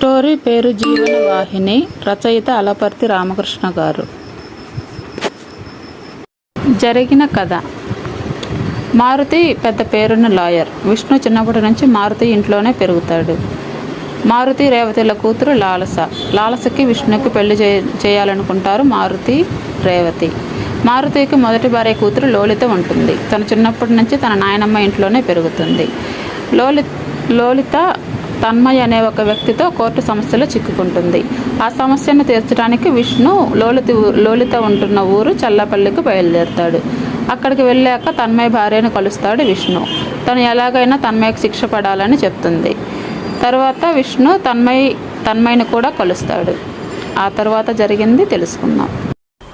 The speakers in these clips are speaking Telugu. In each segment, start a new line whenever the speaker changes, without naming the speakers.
స్టోరీ పేరు జీవన వాహిని రచయిత అలపర్తి రామకృష్ణ గారు. జరిగిన కథ. మారుతి పెద్ద పేరున్న లాయర్. విష్ణు చిన్నప్పటి నుంచి మారుతి ఇంట్లోనే పెరుగుతాడు. మారుతి రేవతిల కూతురు లాలస. లాలసకి విష్ణుకి పెళ్ళి చే చేయాలనుకుంటారు మారుతి రేవతి. మారుతికి మొదటి భార్య కూతురు లోలిత ఉంటుంది. తను చిన్నప్పటి నుంచి తన నాయనమ్మ ఇంట్లోనే పెరుగుతుంది. లోలి లోలిత తన్మయ్ అనే ఒక వ్యక్తితో కోర్టు సమస్యలో చిక్కుకుంటుంది. ఆ సమస్యను తీర్చడానికి విష్ణు లోలిత ఊ- లోలిత ఉంటున్న ఊరు చల్లపల్లికి బయలుదేరుతాడు. అక్కడికి వెళ్ళాక తన్మయ్ భార్యను కలుస్తాడు విష్ణు. తను ఎలాగైనా తన్మయ్కి శిక్ష పడాలని చెప్తుంది. తర్వాత విష్ణు తన్మయ్ తన్మయ్ని కూడా కలుస్తాడు. ఆ తర్వాత జరిగింది తెలుసుకుందాం.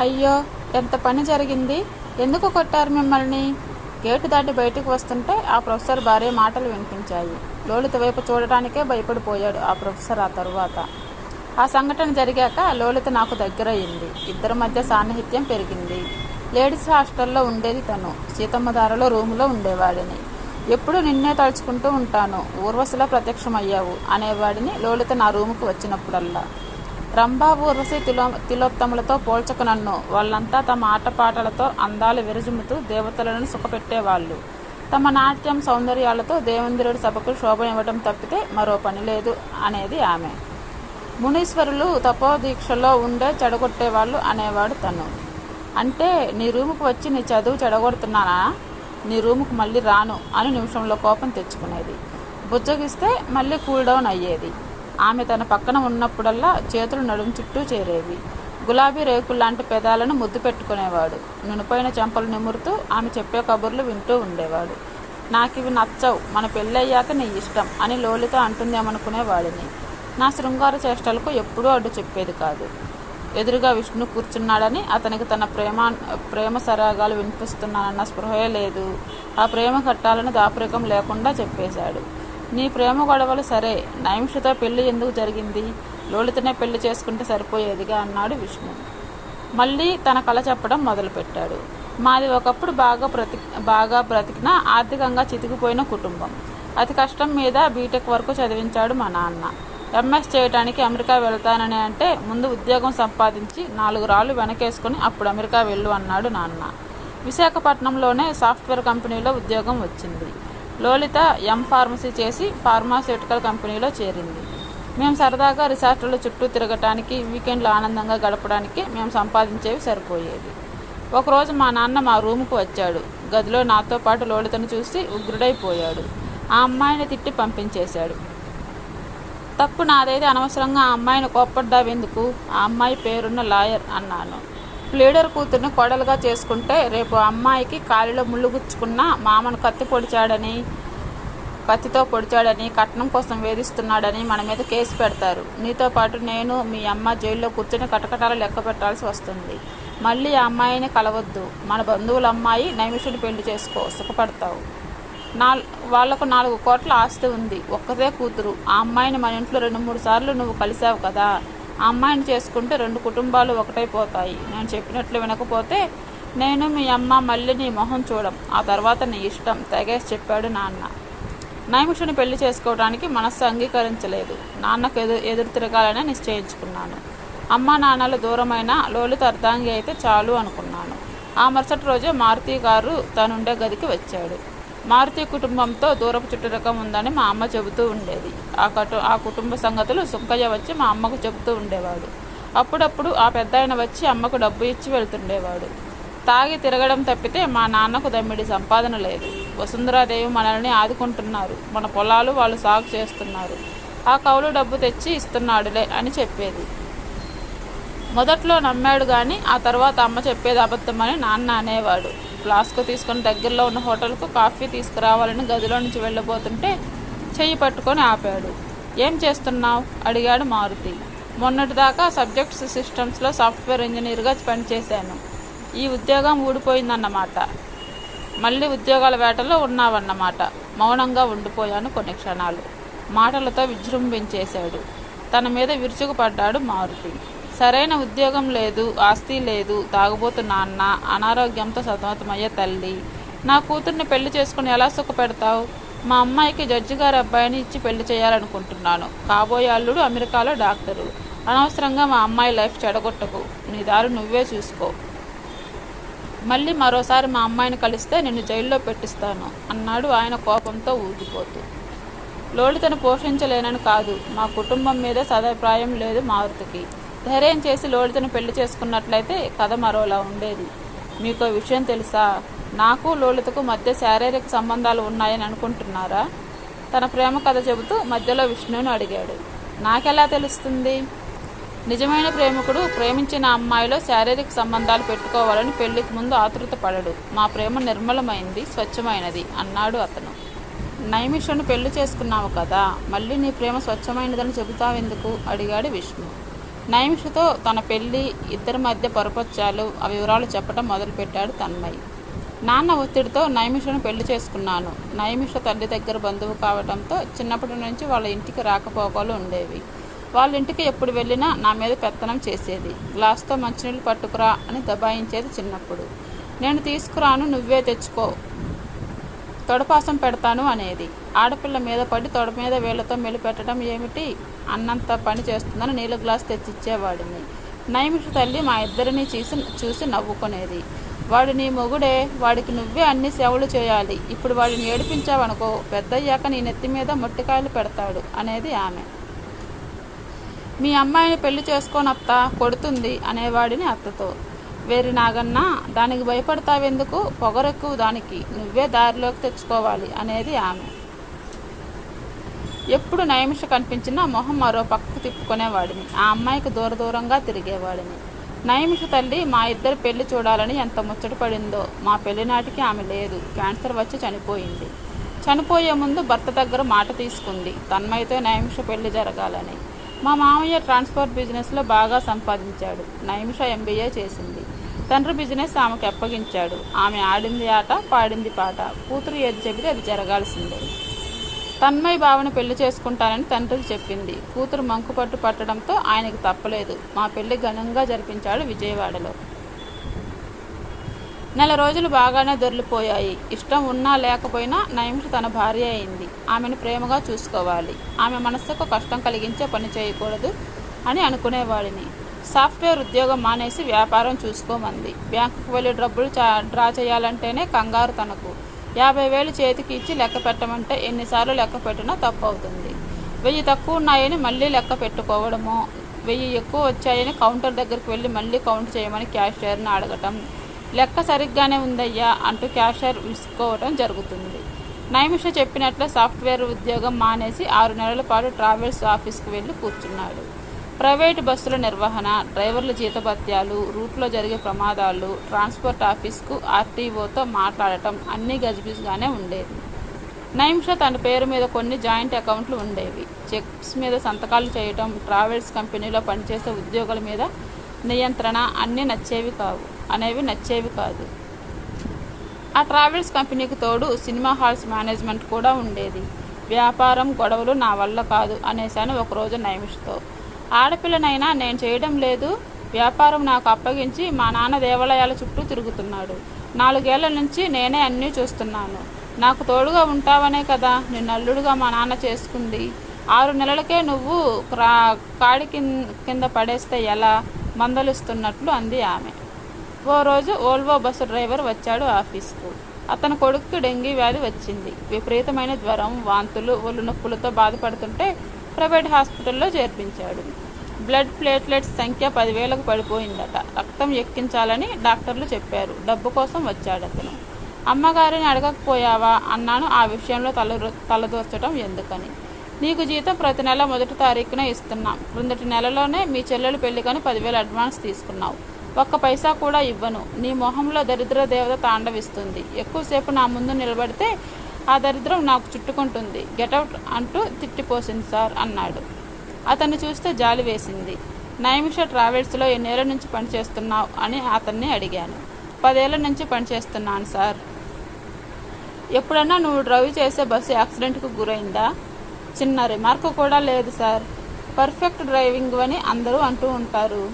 అయ్యో ఎంత పని జరిగింది? ఎందుకు కొట్టారు మిమ్మల్ని? గేటు దాటి బయటకు వస్తుంటే ఆ ప్రొఫెసర్ భార్య మాటలు వినిపించాయి. లోలిత వైపు చూడటానికే భయపడిపోయాడు ఆ ప్రొఫెసర్ ఆ తరువాత. ఆ సంఘటన జరిగాక లోలిత నాకు దగ్గరయ్యింది ఇద్దరి మధ్య సాన్నిహిత్యం పెరిగింది. లేడీస్ హాస్టల్లో ఉండేది తను. సీతమ్మధారలో రూములో ఉండేవాడిని. ఎప్పుడు నిన్నే తలుచుకుంటూ ఉంటాను. ఊర్వశిలా ప్రత్యక్షమయ్యావు అనేవాడిని లోలిత నా రూముకు వచ్చినప్పుడల్లా. రంభా ఊర్వశి తిలో తిలోత్తములతో పోల్చక నన్ను. వాళ్ళంతా తమ ఆటపాటలతో అందాలు విరజుముతూ దేవతలను సుఖపెట్టేవాళ్ళు. తమ నాట్యం సౌందర్యాలతో దేవేంద్రుడి సభకు శోభనివ్వడం తప్పితే మరో పని లేదు అనేది ఆమె. మునీశ్వరులు తపోదీక్షలో ఉండే చెడగొట్టేవాళ్ళు అనేవాడు తను. అంటే నీ రూముకు వచ్చి నీ చదువు చెడగొడుతున్నానా? నీ రూముకు మళ్ళీ రాను అని నిమిషంలో కోపం తెచ్చుకునేది. బుజ్జగిస్తే మళ్ళీ కూల్ డౌన్ అయ్యేది. ఆమె తన పక్కన ఉన్నప్పుడల్లా చేతులు నడుము చుట్టూ చేరేవి. గులాబీ రేకుల్లాంటి పెదాలను ముద్దు పెట్టుకునేవాడు. నునుపైన చెంపలు నిమురుతూ ఆమె చెప్పే కబుర్లు వింటూ ఉండేవాడు. నాకు ఇవి నచ్చవు. మన పెళ్ళయ్యాక నీ ఇష్టం అని లోలిత అంటుందేమనుకునేవాడిని. నా శృంగార చేష్టలకు ఎప్పుడూ అడ్డు చెప్పేది కాదు. ఎదురుగా విష్ణు కూర్చున్నాడని అతనికి తన ప్రేమ ప్రేమ సరాగాలు వినిపిస్తున్నానన్న స్పృహే లేదు. ఆ ప్రేమ కట్టాలని దాపరికం లేకుండా చెప్పేశాడు. నీ ప్రేమ గొడవలు సరే. నైమిషతో పెళ్ళి ఎందుకు జరిగింది? లోలితనే పెళ్ళి చేసుకుంటే సరిపోయేదిగా అన్నాడు విష్ణు. మళ్ళీ తన కళ చెప్పడం మొదలుపెట్టాడు. మాది ఒకప్పుడు బాగా బ్రతి బాగా బ్రతికిన ఆర్థికంగా చితికిపోయిన కుటుంబం. అతి కష్టం మీద బీటెక్ వరకు చదివించాడు మా నాన్న. ఎంఎస్ చేయడానికి అమెరికా వెళ్తానని అంటే ముందు ఉద్యోగం సంపాదించి నాలుగు రాళ్ళు వెనకేసుకుని అప్పుడు అమెరికా వెళ్ళు అన్నాడు నాన్న. విశాఖపట్నంలోనే సాఫ్ట్వేర్ కంపెనీలో ఉద్యోగం వచ్చింది. లోలిత ఎం ఫార్మసీ చేసి ఫార్మాస్యూటికల్ కంపెనీలో చేరింది. మేము సరదాగా రిసార్ట్ల చుట్టూ తిరగటానికి వీకెండ్లు ఆనందంగా గడపడానికి మేము సంపాదించేవి సరిపోయేది ఒకరోజు మా నాన్న మా రూముకు వచ్చాడు. గదిలో నాతో పాటు లోలితను చూసి ఉగ్రుడైపోయాడు. ఆ అమ్మాయిని తిట్టి పంపించేశాడు. తప్పు నాదైతే అనవసరంగా ఆ అమ్మాయిని కోప్పడ్డావెందుకు? ఆ అమ్మాయి పేరున్న లాయర్ అన్నాను. లీడర్ కూతుర్ని కొడలుగా చేసుకుంటే రేపు ఆ అమ్మాయికి కాలిలో ముళ్ళు గుచ్చుకున్న మామను కత్తి పొడిచాడని కత్తితో పొడిచాడని కట్నం కోసం వేధిస్తున్నాడని మన మీద కేసు పెడతారు. నీతో పాటు నేను మీ అమ్మ జైల్లో కూర్చొని కటకటాలు లెక్క పెట్టాల్సి వస్తుంది. మళ్ళీ ఆ అమ్మాయిని కలవద్దు. మన బంధువుల అమ్మాయి నైమిషుడు పెళ్ళి చేసుకో. సుఖపడతావు. నా వాళ్ళకు నాలుగు కోట్ల ఆస్తి ఉంది. ఒక్కదే కూతురు. ఆ అమ్మాయిని మన ఇంట్లో రెండు మూడు సార్లు నువ్వు కలిసావు కదా. ఆ అమ్మాయిని చేసుకుంటే రెండు కుటుంబాలు ఒకటైపోతాయి. నేను చెప్పినట్లు వినకపోతే నేను మీ అమ్మ మళ్ళీ నీ మొహం చూడం. ఆ తర్వాత నీ ఇష్టం. తెగేసి చెప్పాడు నాన్న. నైమిషుని పెళ్ళి చేసుకోవడానికి మనస్సు అంగీకరించలేదు. నాన్నకు ఎదు ఎదురు తిరగాలని నిశ్చయించుకున్నాను. అమ్మ నాన్నలు దూరమైన లోలిత అర్ధాంగి అయితే చాలు అనుకున్నాను. ఆ మరుసటి రోజే మారుతి గారు తనుండే గదికి వచ్చాడు. మారుతి కుటుంబంతో దూరపు చుట్టరకం ఉందని మా అమ్మ చెబుతూ ఉండేది. ఆ కటు ఆ కుటుంబ సంగతులు సుంకయ్య వచ్చి మా అమ్మకు చెబుతూ ఉండేవాడు. అప్పుడప్పుడు ఆ పెద్దాయన వచ్చి అమ్మకు డబ్బు ఇచ్చి వెళ్తుండేవాడు. తాగి తిరగడం తప్పితే మా నాన్నకు దమ్మిడి సంపాదన లేదు. వసుంధరాదేవి మనల్ని ఆదుకుంటున్నారు. మన పొలాలు వాళ్ళు సాగు చేస్తున్నారు. ఆ కౌలు డబ్బు తెచ్చి ఇస్తున్నాడులే అని చెప్పేది. మొదట్లో నమ్మాడు కానీ ఆ తర్వాత అమ్మ చెప్పేది అబద్ధమని నాన్న అనేవాడు. ఫ్లాస్క్ తీసుకొని దగ్గరలో ఉన్న హోటల్కు కాఫీ తీసుకురావాలని గదిలో నుంచి వెళ్ళబోతుంటే చెయ్యి పట్టుకొని ఆపాడు. ఏం చేస్తున్నావు? అడిగాడు మారుతి. మొన్నటిదాకా సబ్జెక్ట్స్ సిస్టమ్స్లో సాఫ్ట్వేర్ ఇంజనీర్గా పనిచేశాను. ఈ ఉద్యోగం ఊడిపోయిందన్నమాట. మళ్ళీ ఉద్యోగాల వేటలో ఉన్నావన్నమాట. మౌనంగా ఉండిపోయాను కొన్ని క్షణాలు. మాటలతో విజృంభించేశాడు. తన మీద విరుచుకుపడ్డాడు మారుతి. సరైన ఉద్యోగం లేదు ఆస్తి లేదు తాగుబోతు నాన్న అనారోగ్యంతో సతమతమయ్యే తల్లి. నా కూతుర్ని పెళ్ళి చేసుకుని ఎలా సుఖపెడతావు? మా అమ్మాయికి జడ్జి గారి అబ్బాయిని ఇచ్చి పెళ్ళి చేయాలనుకుంటున్నాను. కాబోయే అల్లుడు అమెరికాలో డాక్టరు. అనవసరంగా మా అమ్మాయి లైఫ్ చెడగొట్టకు. నీ దారి నువ్వే చూసుకో. మళ్ళీ మరోసారి మా అమ్మాయిని కలిస్తే నిన్ను జైల్లో పెట్టిస్తాను అన్నాడు ఆయన కోపంతో ఊగిపోతూ. లోలితను పోషించలేనని కాదు మా కుటుంబం మీద సదాభిప్రాయం లేదు మారుతికి. ధైర్యం చేసి లోలితను పెళ్ళి చేసుకున్నట్లయితే కథ మరోలా ఉండేది. మీకు విషయం తెలుసా? నాకు లోలితకు మధ్య శారీరక సంబంధాలు ఉన్నాయని అనుకుంటున్నారా? తన ప్రేమ కథ చెబుతూ మధ్యలో విష్ణువును అడిగాడు. నాకెలా తెలుస్తుంది? నిజమైన ప్రేమికుడు ప్రేమించిన అమ్మాయిలో శారీరక సంబంధాలు పెట్టుకోవాలని పెళ్ళికి ముందు ఆతృత పడడు. మా ప్రేమ నిర్మలమైంది స్వచ్ఛమైనది అన్నాడు అతను. నైమిషను పెళ్ళి చేసుకున్నావు కదా మళ్ళీ నీ ప్రేమ స్వచ్ఛమైనదని చెబుతావెందుకు? అడిగాడు విష్ణు. నైమిషతో తన పెళ్ళి ఇద్దరి మధ్య పొరపచ్చాలు ఆ వివరాలు చెప్పడం మొదలుపెట్టాడు తన్మయ్. నాన్న ఒత్తిడితో నైమిషను పెళ్ళి చేసుకున్నాను. నైమిష తల్లి దగ్గర బంధువు కావడంతో చిన్నప్పటి నుంచి వాళ్ళ ఇంటికి రాకపోకలు ఉండేవి. వాళ్ళ ఇంటికి ఎప్పుడు వెళ్ళినా నా మీద పెత్తనం చేసేది. గ్లాస్తో మంచినీళ్ళు పట్టుకురా అని దబాయించేది చిన్నప్పుడు. నేను తీసుకురాను నువ్వే తెచ్చుకో. తొడపాసం పెడతాను అనేది. ఆడపిల్ల మీద పడి తొడ మీద వేళ్ళతో మెలిపెట్టడం ఏమిటి? అన్నంత పని చేస్తుందని నీళ్ళ గ్లాస్ తెచ్చిచ్చేవాడిని. నైమిష తల్లి మా ఇద్దరిని చూసి చూసి నవ్వుకునేది. వాడు నీ మొగుడే వాడికి నువ్వే అన్ని సేవలు చేయాలి. ఇప్పుడు వాడిని ఏడిపించావనుకో పెద్దయ్యాక నీ నెత్తి మీద మొట్టికాయలు పెడతాడు అనేది ఆమె. మీ అమ్మాయిని పెళ్ళి చేసుకొని అత్త కొడుతుంది అనేవాడిని అత్తతో. వేరి నాగన్న దానికి భయపడతావెందుకు? పొగరెక్కువ దానికి. నువ్వే దారిలోకి తెచ్చుకోవాలి అనేది ఆమె. ఎప్పుడు నైమిష కనిపించినా మొహం మరో పక్కకు తిప్పుకునేవాడిని. ఆ అమ్మాయికి దూర దూరంగా తిరిగేవాడిని. నైమిష తల్లి మా ఇద్దరు పెళ్ళి చూడాలని ఎంత ముచ్చట పడిందో. మా పెళ్ళినాటికి ఆమె లేదు. క్యాన్సర్ వచ్చి చనిపోయింది. చనిపోయే ముందు భర్త దగ్గర మాట తీసుకుంది. తన్మయ్యతో నైమిష పెళ్ళి జరగాలని. మా మామయ్య ట్రాన్స్పోర్ట్ బిజినెస్లో బాగా సంపాదించాడు. నైమిష ఎంబీఏ చేసింది. తండ్రి బిజినెస్ ఆమెకు అప్పగించాడు. ఆమె ఆడింది ఆట పాడింది పాట. కూతురు ఏది చెబితే అది జరగాల్సిందే. తన్మయ్ బావని పెళ్ళి చేసుకుంటానని తండ్రికి చెప్పింది. కూతురు మంకుపట్టు పట్టడంతో ఆయనకు తప్పలేదు. మా పెళ్ళి ఘనంగా జరిపించాడు విజయవాడలో. నెల రోజులు బాగానే దొరికిపోయాయి. ఇష్టం ఉన్నా లేకపోయినా నైమిష తన భార్య అయింది. ఆమెను ప్రేమగా చూసుకోవాలి. ఆమె మనస్సుకు కష్టం కలిగించే పని చేయకూడదు అని అనుకునేవాడిని. సాఫ్ట్వేర్ ఉద్యోగం మానేసి వ్యాపారం చూసుకోమంది. బ్యాంకుకు వెళ్ళి డబ్బులు డ్రా చేయాలంటేనే కంగారు తనకు. యాభై వేలు చేతికి ఇచ్చి లెక్క పెట్టమంటే ఎన్నిసార్లు లెక్క పెట్టినా తప్పు అవుతుంది వెయ్యి తక్కువ ఉన్నాయని మళ్ళీ లెక్క పెట్టుకోవడము వెయ్యి ఎక్కువ వచ్చాయని కౌంటర్ దగ్గరికి వెళ్ళి మళ్ళీ కౌంట్ చేయమని క్యాషియర్ని అడగటం లెక్క సరిగ్గానే ఉందయ్యా అంటూ క్యాషియర్ విసుకోవటం జరుగుతుంది. నైమిష చెప్పినట్లు సాఫ్ట్వేర్ ఉద్యోగం మానేసి ఆరు నెలల పాటు ట్రావెల్స్ ఆఫీస్కి వెళ్ళి కూర్చున్నాడు. ప్రైవేటు బస్సుల నిర్వహణ డ్రైవర్ల జీతభత్యాలు రూట్లో జరిగే ప్రమాదాలు ట్రాన్స్పోర్ట్ ఆఫీస్కు ఆర్టీఓతో మాట్లాడటం అన్నీ గజిబిజిగానే ఉండేది నైమిష తన పేరు మీద కొన్ని జాయింట్ అకౌంట్లు ఉండేవి. చెక్స్ మీద సంతకాలు చేయటం ట్రావెల్స్ కంపెనీలో పనిచేసే ఉద్యోగుల మీద నియంత్రణ అన్నీ నచ్చేవి కావు. అనేవి నచ్చేవి కాదు. ఆ ట్రావెల్స్ కంపెనీకి తోడు సినిమా హాల్స్ మేనేజ్మెంట్ కూడా ఉండేది. వ్యాపారం గొడవలు నా వల్ల కాదు అనేసాను ఒకరోజు నైమిష్తో. ఆడపిల్లనైనా నేను చేయడం లేదు. వ్యాపారం నాకు అప్పగించి మా నాన్న దేవాలయాల చుట్టూ తిరుగుతున్నాడు. నాలుగేళ్ళ నుంచి నేనే అన్నీ చూస్తున్నాను. నాకు తోడుగా ఉంటావనే కదా నిన్ను అల్లుడుగా మా నాన్న చేసుకుంది. ఆరు నెలలకే నువ్వు కాడి కింద కింద పడేస్తే ఎలా? మందలిస్తున్నట్లు అంది ఆమె. ఓ రోజు ఓల్వో బస్సు డ్రైవర్ వచ్చాడు ఆఫీస్కు. అతని కొడుక్కి డెంగీ వ్యాధి వచ్చింది. విపరీతమైన జ్వరం వాంతులు ఒళ్ళు నొప్పులతో బాధపడుతుంటే ప్రైవేట్ హాస్పిటల్లో చేర్పించాడు. బ్లడ్ ప్లేట్లెట్స్ సంఖ్య పదివేలకు పడిపోయిందట. రక్తం ఎక్కించాలని డాక్టర్లు చెప్పారు. డబ్బు కోసం వచ్చాడు అతను. అమ్మగారిని అడగకపోయావా? అన్నాను. ఆ విషయంలో తల తలదూర్చడం ఎందుకని. నీకు జీతం ప్రతి నెల మొదటి తారీఖున ఇస్తున్నాం. క్రిందటి నెలలోనే మీ చెల్లెలు పెళ్ళికని పదివేలు అడ్వాన్స్ తీసుకున్నావు. ఒక్క పైసా కూడా ఇవ్వను. నీ మొహంలో దరిద్ర దేవత తాండవిస్తుంది. ఎక్కువసేపు నా ముందు నిలబడితే ఆ దరిద్రం నాకు చుట్టుకుంటుంది. గెటౌట్ అంటూ తిట్టిపోసింది సార్ అన్నాడు. అతన్ని చూస్తే జాలి వేసింది. నైమిష ట్రావెల్స్లో ఎన్నేళ్ళ నుంచి పనిచేస్తున్నావు అని అతన్ని అడిగాను. పదేళ్ళ నుంచి పనిచేస్తున్నాను సార్. ఎప్పుడన్నా నువ్వు డ్రైవ్ చేసే బస్సు యాక్సిడెంట్కు గురైందా? చిన్న రిమార్క్ కూడా లేదు సార్ పర్ఫెక్ట్ డ్రైవింగ్ అని అందరూ అంటూ ఉంటారు.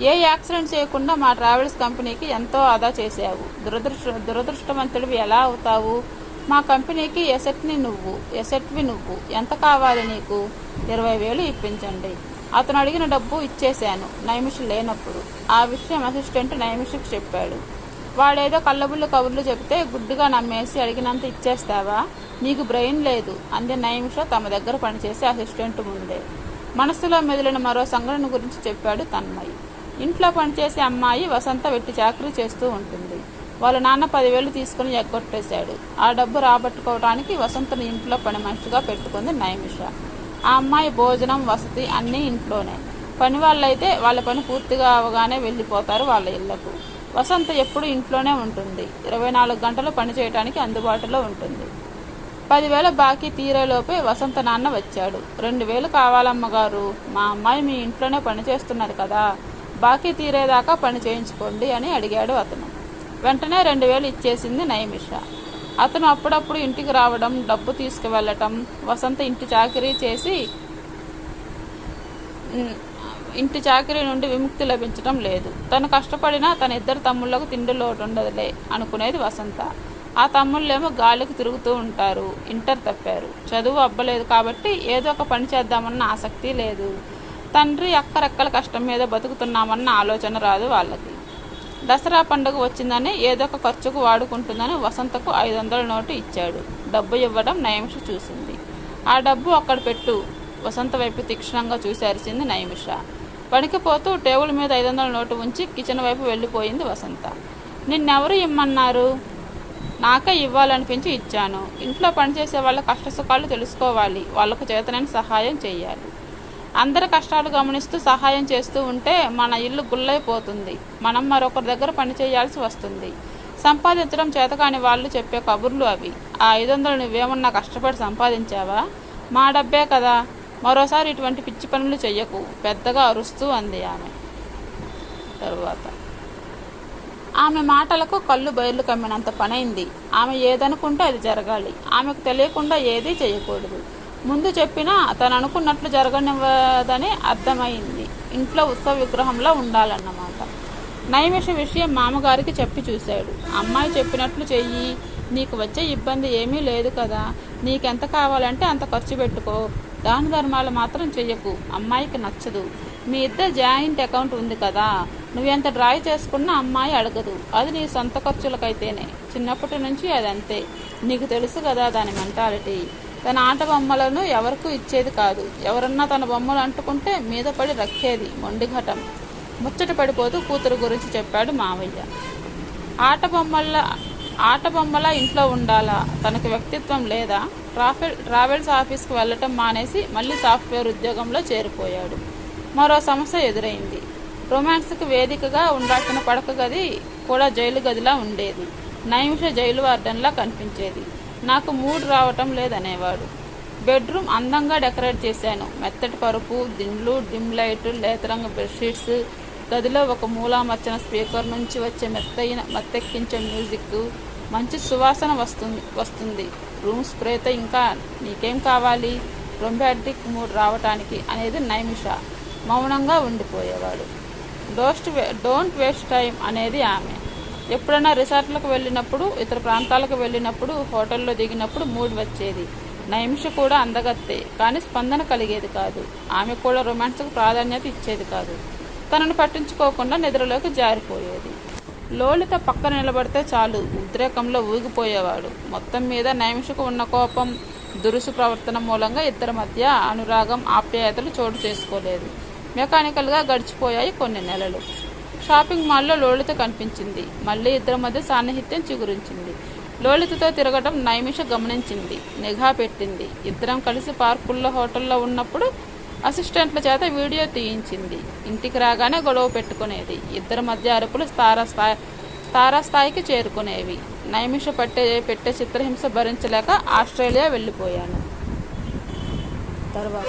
ఏ యాక్సిడెంట్ చేయకుండా మా ట్రావెల్స్ కంపెనీకి ఎంతో ఆదా చేసావు దురదృష్ట దురదృష్టవంతుడివి ఎలా అవుతావు? మా కంపెనీకి ఎసెట్ని నువ్వు ఎసెట్వి నువ్వు. ఎంత కావాలి నీకు? ఇరవై వేలు ఇప్పించండి. అతను అడిగిన డబ్బు ఇచ్చేశాను నైమిష్ లేనప్పుడు. ఆ విషయం అసిస్టెంట్ నైమిష్కి చెప్పాడు. వాడేదో కళ్ళబుల్లి కబుర్లు చెప్తే గుడ్డుగా నమ్మేసి అడిగినంత ఇచ్చేస్తావా? నీకు బ్రెయిన్ లేదు. అంది నైమిష తమ దగ్గర పనిచేసే అసిస్టెంట్ ముందే. మనసులో మెదిలిన మరో సంఘటన గురించి చెప్పాడు తన్మయ్. ఇంట్లో పనిచేసే అమ్మాయి వసంత వెట్టి చాకరీ చేస్తూ ఉంటుంది. వాళ్ళ నాన్న పదివేలు తీసుకుని ఎగ్గొట్టేశాడు. ఆ డబ్బు రాబట్టుకోవడానికి వసంతను ఇంట్లో పని మనిషిగా పెట్టుకుంది నైమిష ఆ అమ్మాయి భోజనం వసతి అన్నీ ఇంట్లోనే. పని వాళ్ళైతే వాళ్ళ పని పూర్తిగా అవగానే వెళ్ళిపోతారు వాళ్ళ ఇళ్ళకు. వసంత ఎప్పుడు ఇంట్లోనే ఉంటుంది. ఇరవై నాలుగు గంటలు పనిచేయడానికి అందుబాటులో ఉంటుంది. పదివేల బాకీ తీరేలోపే వసంత నాన్న వచ్చాడు. రెండు వేలు కావాలమ్మగారు మా అమ్మాయి మీ ఇంట్లోనే పని కదా బాకీ తీరేదాకా పని చేయించుకోండి అని అడిగాడు అతను. వెంటనే రెండు వేలు ఇచ్చేసింది నైమిష. అతను అప్పుడప్పుడు ఇంటికి రావడం డబ్బు తీసుకువెళ్ళటం వసంత ఇంటి చాకరీ చేసి ఇంటి చాకరీ నుండి విముక్తి లభించడం లేదు. తను కష్టపడినా తన ఇద్దరు తమ్ముళ్ళకు తిండి లోటు ఉండదులే అనుకునేది వసంత. ఆ తమ్ముళ్ళేమో గాలికి తిరుగుతూ ఉంటారు. ఇంటర్ తప్పారు. చదువు అబ్బలేదు కాబట్టి ఏదో ఒక పని చేద్దామన్న ఆసక్తి లేదు. తండ్రి అక్కరెక్కల కష్టం మీద బతుకుతున్నామన్న ఆలోచన రాదు వాళ్ళకి. దసరా పండుగ వచ్చిందని ఏదో ఒక ఖర్చుకు వాడుకుంటుందని వసంతకు ఐదు వందల నోటు ఇచ్చాడు. డబ్బు ఇవ్వడం నయమిష చూసింది. ఆ డబ్బు అక్కడ పెట్టు. వసంత వైపు తీక్షణంగా చూసి అరిచింది నయమిష. వణికిపోతూ టేబుల్ మీద ఐదు వందల నోటు ఉంచి కిచెన్ వైపు వెళ్ళిపోయింది వసంత. నిన్నెవరు ఇమ్మన్నారు? నాకే ఇవ్వాలనిపించి ఇచ్చాను. ఇంట్లో పనిచేసే వాళ్ళ కష్టసుఖాలు తెలుసుకోవాలి. వాళ్ళకు చేతనైన సహాయం చేయాలి అందరి కష్టాలు గమనిస్తూ సహాయం చేస్తూ ఉంటే మన ఇల్లు గుల్లైపోతుంది. మనం మరొకరి దగ్గర పని చేయాల్సి వస్తుంది. సంపాదించడం చేతకాని వాళ్ళు చెప్పే కబుర్లు అవి. ఆ ఐదు వందలు నువ్వేమన్నా కష్టపడి సంపాదించావా? మా డబ్బే కదా. మరోసారి ఇటువంటి పిచ్చి పనులు చెయ్యకు. పెద్దగా అరుస్తూ అంది ఆమె. తరువాత. ఆమె మాటలకు కళ్ళు బయర్లు కమ్మినంత పనైంది. ఆమె ఏదనుకుంటే అది జరగాలి. ఆమెకు తెలియకుండా ఏదీ చేయకూడదు ముందు చెప్పినా తను అనుకున్నట్లు జరగనివ్వదని అర్థమైంది. ఇంట్లో ఉత్సవ విగ్రహంలో ఉండాలన్నమాట. నైమిష విషయం మామగారికి చెప్పి చూశాడు. అమ్మాయి చెప్పినట్లు చెయ్యి. నీకు వచ్చే ఇబ్బంది ఏమీ లేదు కదా. నీకెంత కావాలంటే అంత ఖర్చు పెట్టుకో. దాన ధర్మాలు మాత్రం చెయ్యకు. అమ్మాయికి నచ్చదు. మీ ఇద్దరు జాయింట్ అకౌంట్ ఉంది కదా నువ్వెంత డ్రాయ్ చేసుకున్నా అమ్మాయి అడగదు. అది నీ సొంత ఖర్చులకైతేనే. చిన్నప్పటి నుంచి అది అంతే నీకు తెలుసు కదా దాని మెంటాలిటీ తన ఆట బొమ్మలను ఎవరికూ ఇచ్చేది కాదు. ఎవరన్నా తన బొమ్మలు అంటుకుంటే మీద పడి రక్కేది మొండిఘటం ముచ్చట పడిపోతూ కూతురు గురించి చెప్పాడు మావయ్య. ఆట బొమ్మల ఆట బొమ్మలా ఇంట్లో ఉండాలా? తనకు వ్యక్తిత్వం లేదా? ట్రాఫెల్ ట్రావెల్స్ ఆఫీస్కి వెళ్ళటం మానేసి మళ్ళీ సాఫ్ట్వేర్ ఉద్యోగంలో చేరిపోయాడు. మరో సమస్య ఎదురైంది. రొమాన్స్కి వేదికగా ఉండాల్సిన పడక గది కూడా జైలు గదిలా ఉండేది. నైమిష జైలు వార్డెన్లా కనిపించేది. నాకు మూడ్ రావటం లేదనేవాడు. బెడ్రూమ్ అందంగా డెకరేట్ చేశాను. మెత్తటి పరుపు దిండ్లు డిమ్ లైట్ లేతరంగు బెడ్షీట్స్ గదిలో ఒక మూలామర్చన స్పీకర్ నుంచి వచ్చే మెత్తైన మత్తెక్కించే మ్యూజిక్ మంచి సువాసన వస్తుంది వస్తుంది. రూమ్ స్ప్రేతో ఇంకా నీకేం కావాలి? రొమాంటిక్ మూడ్ రావటానికి అనేది నైమిష. మౌనంగా ఉండిపోయేవాడు. డోస్ట్ వే డోంట్ వేస్ట్ టైం అనేది ఆమె. ఎప్పుడైనా రిసార్ట్లకు వెళ్ళినప్పుడు ఇతర ప్రాంతాలకు వెళ్ళినప్పుడు హోటల్లో దిగినప్పుడు మూడ్ వచ్చేది. నైమిష కూడా అందగత్తే కానీ స్పందన కలిగేది కాదు. ఆమె కూడా రొమాన్స్కు ప్రాధాన్యత ఇచ్చేది కాదు. తనను పట్టించుకోకుండా నిద్రలోకి జారిపోయేది. లోలిత పక్కన నిలబడితే చాలు ఉద్రేకంలో ఊగిపోయేవాడు. మొత్తం మీద నైమిషకు ఉన్న కోపం దురుసు ప్రవర్తన మూలంగా ఇద్దరి మధ్య అనురాగం ఆప్యాయతలు చోటు చేసుకోలేదు. మెకానికల్గా గడిచిపోయాయి కొన్ని నెలలు. షాపింగ్ మాల్లో లోలిత కనిపించింది. మళ్ళీ ఇద్దరి మధ్య సాన్నిహిత్యం చిగురించింది. లోలితతో తిరగటం నైమిష గమనించింది. నిఘా పెట్టింది. ఇద్దరం కలిసి పార్కుల్లో హోటల్లో ఉన్నప్పుడు అసిస్టెంట్ల చేత వీడియో తీయించింది. ఇంటికి రాగానే గొడవ పెట్టుకునేది. ఇద్దరి మధ్య అరుపులు తారాస్థాయి తారాస్థాయికి చేరుకునేవి. నైమిష పట్టే పెట్టే చిత్రహింస భరించలేక ఆస్ట్రేలియా వెళ్ళిపోయాను. తర్వాత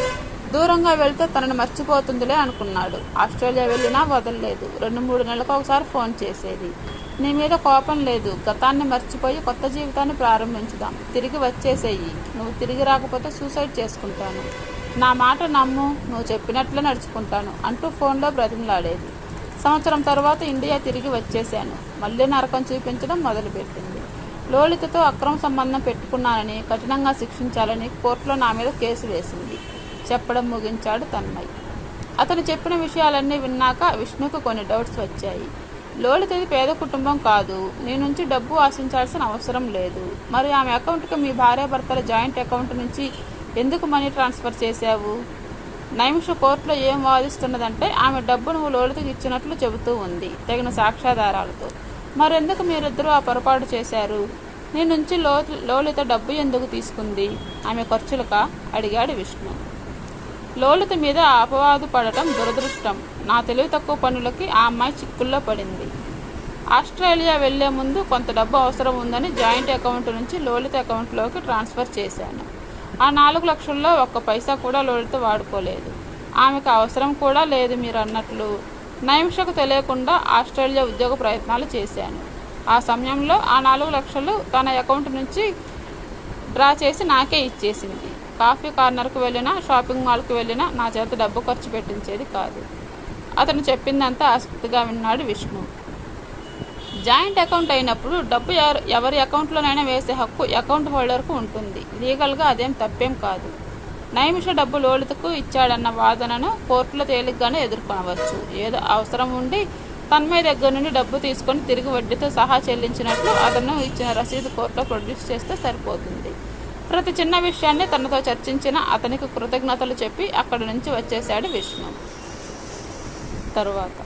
దూరంగా వెళ్తే తనని మర్చిపోతుందిలే అనుకున్నాడు. ఆస్ట్రేలియా వెళ్ళినా వదలలేదు. రెండు మూడు నెలలకు ఒకసారి ఫోన్ చేసేది. నీ మీద కోపం లేదు. గతాన్ని మర్చిపోయి కొత్త జీవితాన్ని ప్రారంభించుదాం. తిరిగి వచ్చేసేయి. నువ్వు తిరిగి రాకపోతే సూసైడ్ చేసుకుంటాను. నా మాట నమ్ము నువ్వు చెప్పినట్లే నడుచుకుంటాను అంటూ ఫోన్లో బ్రతిమలాడేది. సంవత్సరం తర్వాత ఇండియా తిరిగి వచ్చేసాను మళ్ళీ నరకం చూపించడం మొదలుపెట్టింది. లోలితతో అక్రమ సంబంధం పెట్టుకున్నానని కఠినంగా శిక్షించాలని కోర్టులో నా మీద కేసు వేసింది. చెప్పడం ముగించాడు తన్మయ్. అతను చెప్పిన విషయాలన్నీ విన్నాక విష్ణుకు కొన్ని డౌట్స్ వచ్చాయి. లోలితది పేద కుటుంబం కాదు. నీ నుంచి డబ్బు ఆశించాల్సిన అవసరం లేదు. మరి ఆమె అకౌంట్కి మీ భార్యాభర్తల జాయింట్ అకౌంట్ నుంచి ఎందుకు మనీ ట్రాన్స్ఫర్ చేశావు? నైమిష కోర్టులో ఏం వాదిస్తున్నదంటే ఆమె డబ్బు నువ్వు లోలితకి ఇచ్చినట్లు చెబుతూ ఉంది తగిన సాక్ష్యాధారాలతో. మరెందుకు మీరిద్దరూ ఆ పొరపాటు చేశారు? నీ నుంచి లో లోలిత డబ్బు ఎందుకు తీసుకుంది? ఆమె ఖర్చులక? అడిగాడు విష్ణు. లోలిత మీద అపవాదు పడటం దురదృష్టం. నా తెలివి తక్కువ పనులకి ఆ అమ్మాయి చిక్కుల్లో పడింది. ఆస్ట్రేలియా వెళ్ళే ముందు కొంత డబ్బు అవసరం ఉందని జాయింట్ అకౌంట్ నుంచి లోలిత అకౌంట్లోకి ట్రాన్స్ఫర్ చేశాను. ఆ నాలుగు లక్షల్లో ఒక్క పైసా కూడా లోలిత వాడుకోలేదు. ఆమెకు అవసరం కూడా లేదు మీరు అన్నట్లు నైమిషకు తెలియకుండా ఆస్ట్రేలియా ఉద్యోగ ప్రయత్నాలు చేశాను. ఆ సమయంలో ఆ నాలుగు లక్షలు తన అకౌంట్ నుంచి డ్రా చేసి నాకే ఇచ్చేసింది. కాఫీ కార్నర్కు వెళ్ళినా షాపింగ్ మాల్కి వెళ్ళినా నా చేత డబ్బు ఖర్చు పెట్టించేది కాదు. అతను చెప్పిందంతా ఆసక్తిగా విన్నాడు విష్ణు. జాయింట్ అకౌంట్ అయినప్పుడు డబ్బు ఎవరు ఎవరి అకౌంట్లోనైనా వేసే హక్కు అకౌంట్ హోల్డర్కు ఉంటుంది. లీగల్గా అదేం తప్పేం కాదు. నైమిష డబ్బు లోలితకు ఇచ్చాడన్న వాదనను కోర్టులో తేలిగ్గానే ఎదుర్కొనవచ్చు. ఏదో అవసరం ఉండి తన్మయ దగ్గర నుండి డబ్బు తీసుకొని తిరిగి వడ్డీతో సహా చెల్లించినట్లు అతను ఇచ్చిన రసీదు కోర్టులో ప్రొడ్యూస్ చేస్తే సరిపోతుంది. ప్రతి చిన్న విషయాన్ని తనతో చర్చించిన అతనికి కృతజ్ఞతలు చెప్పి అక్కడి నుంచి వచ్చేశాడు విష్ణు. తరువాత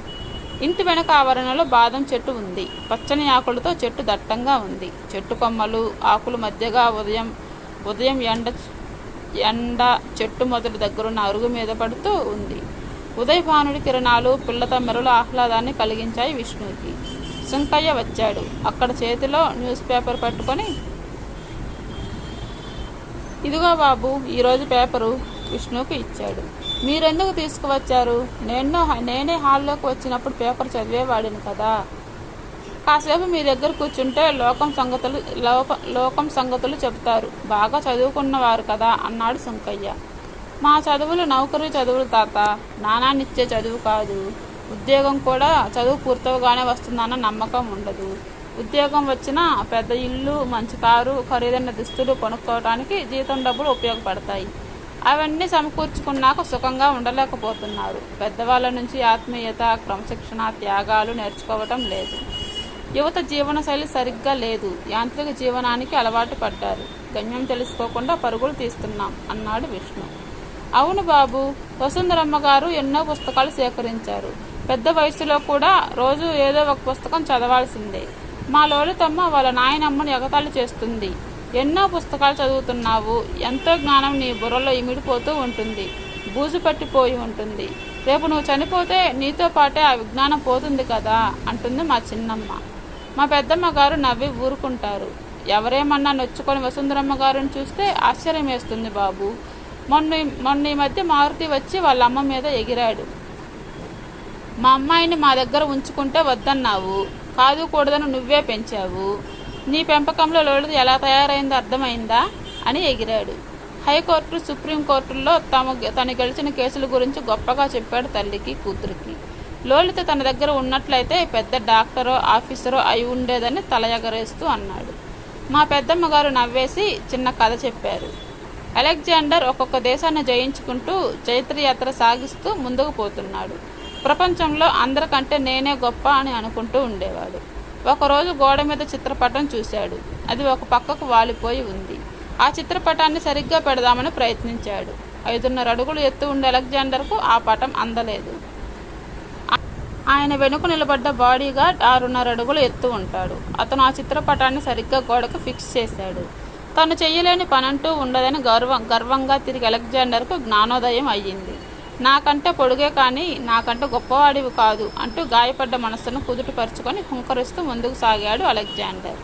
ఇంటి వెనక ఆవరణలో బాదం చెట్టు ఉంది. పచ్చని ఆకులతో చెట్టు దట్టంగా ఉంది. చెట్టు కొమ్మలు ఆకులు మధ్యగా ఉదయం ఉదయం ఎండ ఎండ చెట్టు మొదటి దగ్గరున్న అరుగు మీద పడుతూ ఉంది. ఉదయభానుడి కిరణాలు పిల్లత మెరుల ఆహ్లాదాన్ని కలిగించాయి విష్ణువుకి. సుంకయ్య వచ్చాడు. అక్కడ చేతిలో న్యూస్ పేపర్ పట్టుకొని ఇదిగో బాబు ఈరోజు పేపరు విష్ణువుకి ఇచ్చాడు. మీరెందుకు తీసుకువచ్చారు? నేను నేనే హాల్లోకి వచ్చినప్పుడు పేపర్ చదివేవాడిని కదా. కాసేపు మీ దగ్గర కూర్చుంటే లోకం సంగతులు లోక లోకం సంగతులు చెబుతారు. బాగా చదువుకున్నవారు కదా అన్నాడు సుంకయ్య. మా చదువులు నౌకరీ చదువులు తాత. నానాన్నిచ్చే చదువు కాదు. ఉద్యోగం కూడా చదువు పూర్తవగానే వస్తుందన్న నమ్మకం ఉండదు. ఉద్యోగం వచ్చినా పెద్ద ఇల్లు మంచి కారు ఖరీదైన దుస్తులు కొనుక్కోవడానికి జీతం డబ్బులు ఉపయోగపడతాయి. అవన్నీ సమకూర్చుకున్నాక సుఖంగా ఉండలేకపోతున్నారు. పెద్దవాళ్ళ నుంచి ఆత్మీయత క్రమశిక్షణ త్యాగాలు నేర్చుకోవటం లేదు. యువత జీవనశైలి సరిగ్గా లేదు. యాంత్రిక జీవనానికి అలవాటు పడ్డారు. గమ్యం తెలుసుకోకుండా పరుగులు తీస్తున్నాం అన్నాడు విష్ణు. అవును బాబు వసుంధరమ్మ గారు ఎన్నో పుస్తకాలు సేకరించారు. పెద్ద వయసులో కూడా రోజు ఏదో ఒక పుస్తకం చదవాల్సిందే. మా లోలితమ్మ వాళ్ళ నాయనమ్మను ఎగతాళి చేస్తుంది. ఎన్నో పుస్తకాలు చదువుతున్నావు ఎంతో జ్ఞానం నీ బుర్రలో ఇమిడిపోతూ ఉంటుంది బూజు పట్టిపోయి ఉంటుంది. రేపు నువ్వు చనిపోతే నీతో పాటే ఆ విజ్ఞానం పోతుంది కదా అంటుంది మా చిన్నమ్మ. మా పెద్దమ్మ గారు నవ్వి ఊరుకుంటారు. ఎవరేమన్నా నొచ్చుకొని వసుంధరమ్మ గారిని చూస్తే ఆశ్చర్యం వేస్తుంది బాబు. మొన్న మొన్న ఈ మధ్య మారుతి వచ్చి వాళ్ళ అమ్మ మీద ఎగిరాడు. మా అమ్మాయిని మా దగ్గర ఉంచుకుంటే వద్దన్నావు కాదు కూడదని నువ్వే పెంచావు. నీ పెంపకంలో లోడిది ఎలా తయారైందో అర్థమైందా? అని ఎగిరాడు. హైకోర్టు సుప్రీంకోర్టుల్లో తమ తను గెలిచిన కేసుల గురించి గొప్పగా చెప్పాడు తల్లికి కూతురికి. లోలిత తన దగ్గర ఉన్నట్లయితే పెద్ద డాక్టరో ఆఫీసరో అయి ఉండేదని తల ఎగరేస్తూ అన్నాడు. మా పెద్దమ్మ గారు నవ్వేసి చిన్న కథ చెప్పారు. అలెగ్జాండర్ ఒక్కొక్క దేశాన్ని జయించుకుంటూ చైత్రయాత్ర సాగిస్తూ ముందుకు పోతున్నాడు. ప్రపంచంలో అందరికంటే నేనే గొప్ప అని అనుకుంటూ ఉండేవాడు. ఒకరోజు గోడ మీద చిత్రపటం చూశాడు. అది ఒక పక్కకు వాలిపోయి ఉంది. ఆ చిత్రపటాన్ని సరిగ్గా పెడదామని ప్రయత్నించాడు. ఐదున్నర అడుగులు ఎత్తు ఉండే అలెగ్జాండర్కు ఆ పటం అందలేదు. ఆయన వెనుక నిలబడ్డ బాడీగా ఆరున్నర అడుగులు ఎత్తు ఉంటాడు. అతను ఆ చిత్రపటాన్ని సరిగ్గా గోడకు ఫిక్స్ చేశాడు. తను చేయలేని పనంటూ ఉండదని గర్వం గర్వంగా తిరిగి అలెగ్జాండర్కు జ్ఞానోదయం అయ్యింది. నాకంటే పొడుగే కానీ నాకంటే గొప్పవాడివి కాదు అంటూ గాయపడ్డ మనస్సును కుదుటపరుచుకొని హుంకరిస్తూ ముందుకు సాగాడు అలెగ్జాండర్.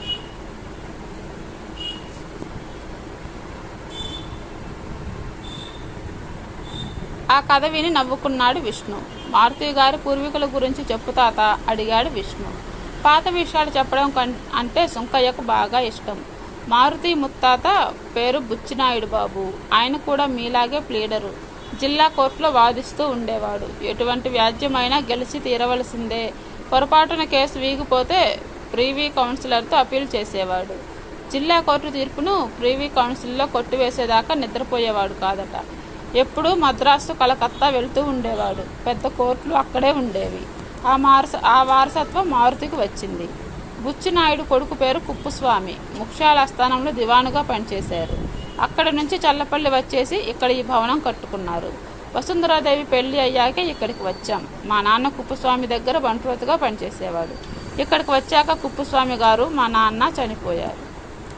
ఆ కథ విని నవ్వుకున్నాడు విష్ణు. మారుతి గారి పూర్వీకుల గురించి చెప్పు తాత అడిగాడు విష్ణు. పాత విషయాలు చెప్పడం కం అంటే సుంకయ్యకు బాగా ఇష్టం. మారుతి ముత్తాత పేరు బుచ్చినాయుడు బాబు. ఆయన కూడా మీలాగే ప్లీడరు. జిల్లా కోర్టులో వాదిస్తూ ఉండేవాడు. ఎటువంటి వ్యాజ్యమైనా గెలిచి తీరవలసిందే. పొరపాటున కేసు వీగిపోతే ప్రీవీ కౌన్సిలర్తో అప్పీల్ చేసేవాడు. జిల్లా కోర్టు తీర్పును ప్రీవీ కౌన్సిల్లో కొట్టివేసేదాకా నిద్రపోయేవాడు కాదట. ఎప్పుడూ మద్రాసు కలకత్తా వెళ్తూ ఉండేవాడు. పెద్ద కోర్టులు అక్కడే ఉండేవి. ఆ మారస ఆ వారసత్వం మారుతికి వచ్చింది. బుచ్చినాయుడు కొడుకు పేరు కుప్పుస్వామి. ముఖ్యాల ఆస్థానంలో దివానుగా పనిచేశారు. అక్కడి నుంచి చల్లపల్లి వచ్చేసి ఇక్కడ ఈ భవనం కట్టుకున్నారు. వసుంధరాదేవి పెళ్ళి అయ్యాకే ఇక్కడికి వచ్చాం. మా నాన్న కుప్పస్వామి దగ్గర బంట్రోతుగా పనిచేసేవాడు. ఇక్కడికి వచ్చాక కుప్పస్వామి గారు మా నాన్న చనిపోయారు.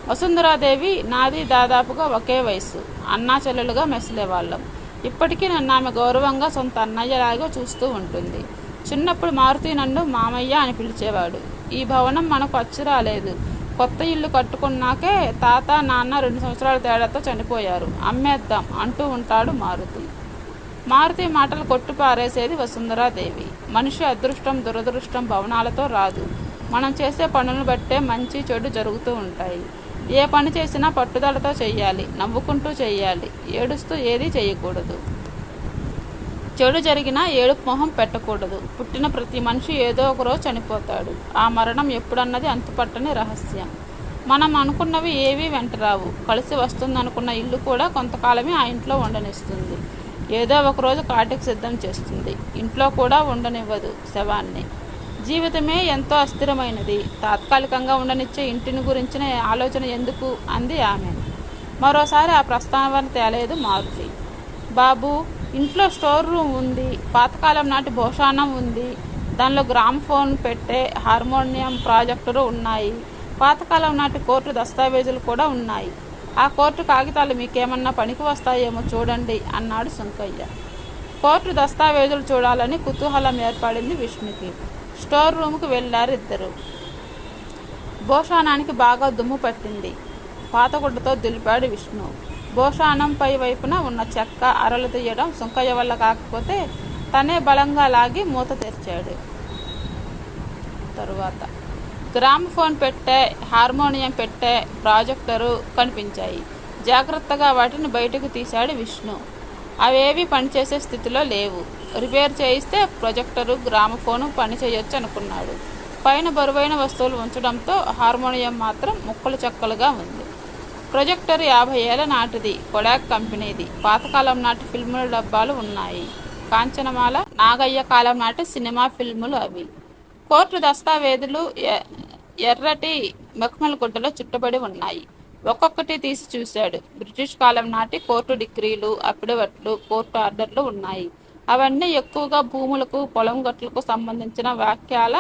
వసుంధరాదేవి నాది దాదాపుగా ఒకే వయసు అన్నా చెల్లెలుగా మెసలేవాళ్ళం. ఇప్పటికీ నన్ను ఆమె గౌరవంగా సొంత అన్నయ్యలాగా చూస్తూ ఉంటుంది. చిన్నప్పుడు మారుతి నన్ను మామయ్య అని పిలిచేవాడు. ఈ భవనం మనకు అచ్చు రాలేదు. కొత్త ఇల్లు కట్టుకున్నాకే తాత నాన్న రెండు సంవత్సరాల తేడాతో చనిపోయారు. అమ్మేద్దాం అంటూ ఉంటాడు మారుతి. మారుతి మాటలు కొట్టు పారేసేది వసుంధరాదేవి. మనిషి అదృష్టం దురదృష్టం భవనాలతో రాదు. మనం చేసే పనులను బట్టే మంచి చెడు జరుగుతూ ఉంటాయి. ఏ పని చేసినా పట్టుదలతో చేయాలి నవ్వుకుంటూ చేయాలి ఏడుస్తూ ఏదీ చేయకూడదు చెడు జరిగినా ఏడుపు మొహం పెట్టకూడదు. పుట్టిన ప్రతి మనిషి ఏదో ఒక రోజు చనిపోతాడు. ఆ మరణం ఎప్పుడన్నది అంతుపట్టని రహస్యం. మనం అనుకున్నవి ఏవీ వెంటరావు కలిసి వస్తుందనుకున్న ఇల్లు కూడా కొంతకాలమే ఆ ఇంట్లో ఉండనిస్తుంది. ఏదో ఒక రోజు కాటికి సిద్ధం చేస్తుంది. ఇంట్లో కూడా ఉండనివ్వదు శవాన్ని. జీవితమే ఎంతో అస్థిరమైనది. తాత్కాలికంగా ఉండనిచ్చే ఇంటిని గురించిన ఆలోచన ఎందుకు? అంది ఆమె. మరోసారి ఆ ప్రస్తావన తేలేదు మారుతి. బాబు ఇంట్లో స్టోర్ రూమ్ ఉంది పాతకాలం నాటి భోషానం ఉంది. దానిలో గ్రామ్ ఫోన్ పెట్టే హార్మోనియం ప్రాజెక్టులు ఉన్నాయి. పాతకాలం నాటి కోర్టు దస్తావేజులు కూడా ఉన్నాయి. ఆ కోర్టు కాగితాలు మీకేమన్నా పనికి వస్తాయేమో చూడండి అన్నాడు సుంకయ్య. కోర్టు దస్తావేజులు చూడాలని కుతూహలం ఏర్పడింది విష్ణుకి. స్టోర్ రూమ్కి వెళ్ళారు ఇద్దరు. భోషానానికి బాగా దుమ్ము పట్టింది. పాతగుడ్డతో దులిపాడు విష్ణు. భోషాణం పై వైపున ఉన్న చెక్క అరలు తీయడం సుంకయ్య వల్ల కాకపోతే తనే బలంగా లాగి మూత తెరిచాడు. తరువాత గ్రామ్ ఫోన్ పెట్టే హార్మోనియం పెట్టే ప్రాజెక్టరు కనిపించాయి. జాగ్రత్తగా వాటిని బయటకు తీశాడు విష్ణు. అవేవి పనిచేసే స్థితిలో లేవు. రిపేర్ చేయిస్తే ప్రొజెక్టరు గ్రామఫోను పనిచేయొచ్చు అనుకున్నాడు. పైన బరువైన వస్తువులు ఉంచడంతో హార్మోనియం మాత్రం ముక్కలు చెక్కలుగా ఉంది. ప్రొజెక్టర్ యాభై ఏళ్ళ నాటిది కొడాక్ కంపెనీది. పాతకాలం నాటి ఫిల్ముల డబ్బాలు ఉన్నాయి. కాంచనమాల నాగయ్య కాలం నాటి సినిమా ఫిల్ములు అవి. కోర్టు దస్తావేజులు ఎర్రటి మఖమల్ గుడ్డలో చుట్టబడి ఉన్నాయి. ఒక్కొక్కటి తీసి చూశాడు. బ్రిటిష్ కాలం నాటి కోర్టు డిగ్రీలు అఫిడవిట్లు కోర్టు ఆర్డర్లు ఉన్నాయి. అవన్నీ ఎక్కువగా భూములకు పొలం గట్లకు సంబంధించిన వాక్యాల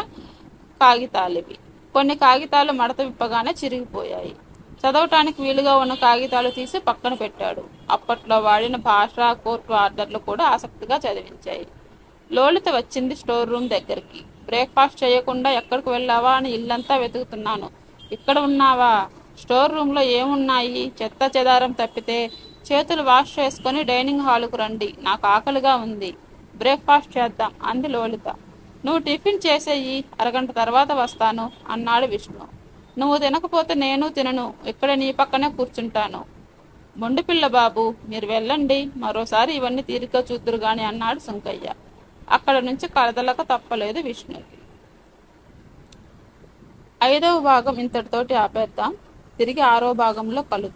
కాగితాలివి. కొన్ని కాగితాలు మడత విప్పగానే చిరిగిపోయాయి. చదవటానికి వీలుగా ఉన్న కాగితాలు తీసి పక్కన పెట్టాడు. అప్పట్లో వాడిన భాష కోర్టు ఆర్డర్లు కూడా ఆసక్తిగా చదివించాయి. లోలిత వచ్చింది స్టోర్ రూమ్ దగ్గరికి. బ్రేక్ఫాస్ట్ చేయకుండా ఎక్కడికి వెళ్ళావా అని ఇల్లంతా వెతుకుతున్నాను. ఇక్కడ ఉన్నావా? స్టోర్ రూమ్లో ఏమున్నాయి? చెత్త చెదారం తప్పితే చేతులు వాష్ చేసుకొని డైనింగ్ హాల్కు రండి. నాకు ఆకలిగా ఉంది. బ్రేక్ఫాస్ట్ చేద్దాం అంది లోలిత. నువ్వు టిఫిన్ చేసేయి. అరగంట తర్వాత వస్తాను అన్నాడు విష్ణు. నువ్వు తినకపోతే నేను తినను. ఇక్కడ నీ పక్కనే కూర్చుంటాను. మొండిపిల్ల బాబు మీరు వెళ్ళండి. మరోసారి ఇవన్నీ తీరిక చూద్దురు గాని అన్నాడు సుంకయ్య అక్కడ నుంచి కదలక తప్పలేదు విష్ణుకి. ఐదవ భాగం ఇంతటితోటి ఆపేద్దాం. తిరిగి ఆరో భాగంలో కలుద్దాం.